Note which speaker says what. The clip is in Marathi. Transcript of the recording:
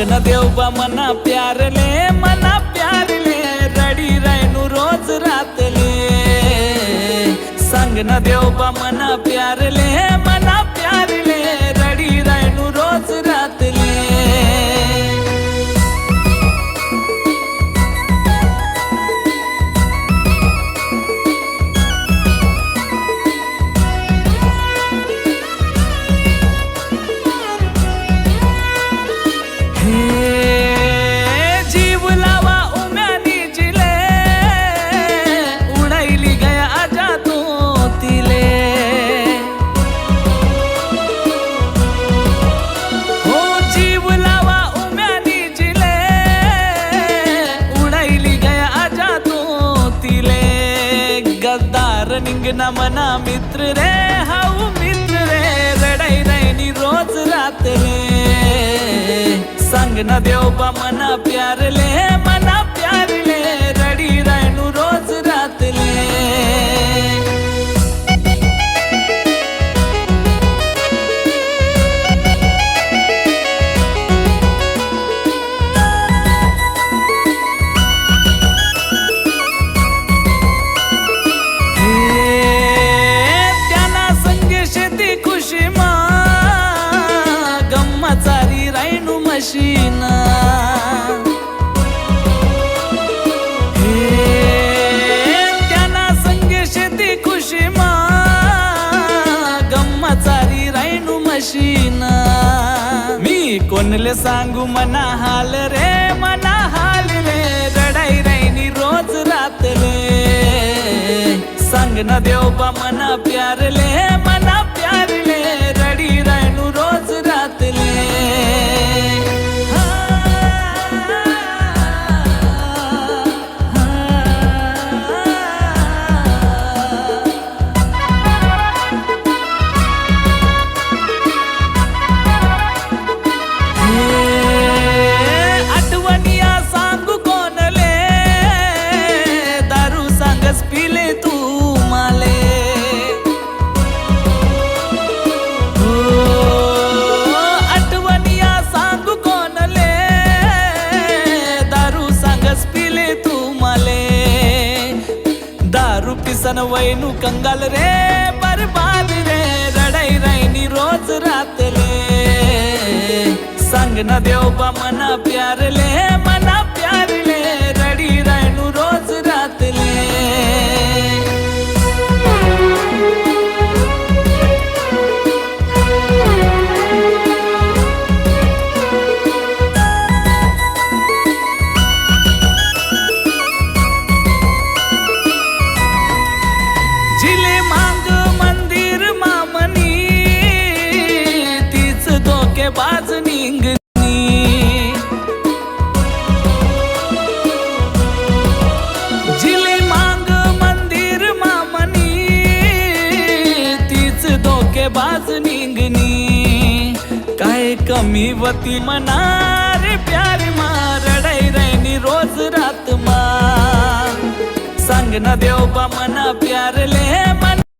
Speaker 1: सांग न देव बा मना प्यारले मना प्यारले रडी रायनू रोज रातले. संग न देव बा मना प्यारले मना प्यारले ना मना मित्र रे हाऊ मित्र रे रडाई रायनी रोज रातले सांग ना देव बा मना प्यारले रायनू मशीना त्यांना संगे शेती खुशी मा गम्मा चारी रायनू मशीना। मी कोणले सांगू मना हाल रे मना हाल रे रडाई रायनी रोज रातले। सांग ना देव बा मना प्यारले मना प्यारले दारू पिसन वैनू कंगाल रे बरबाद रे रडाई राईनी रोज रातले सांग ना देव बा मना बाज निंगनी तीच बाज निंगनी काय कमी वती मनार प्यार मा रडाई रायनी रोज रात मा सांग ना देव बा मना प्यार ले.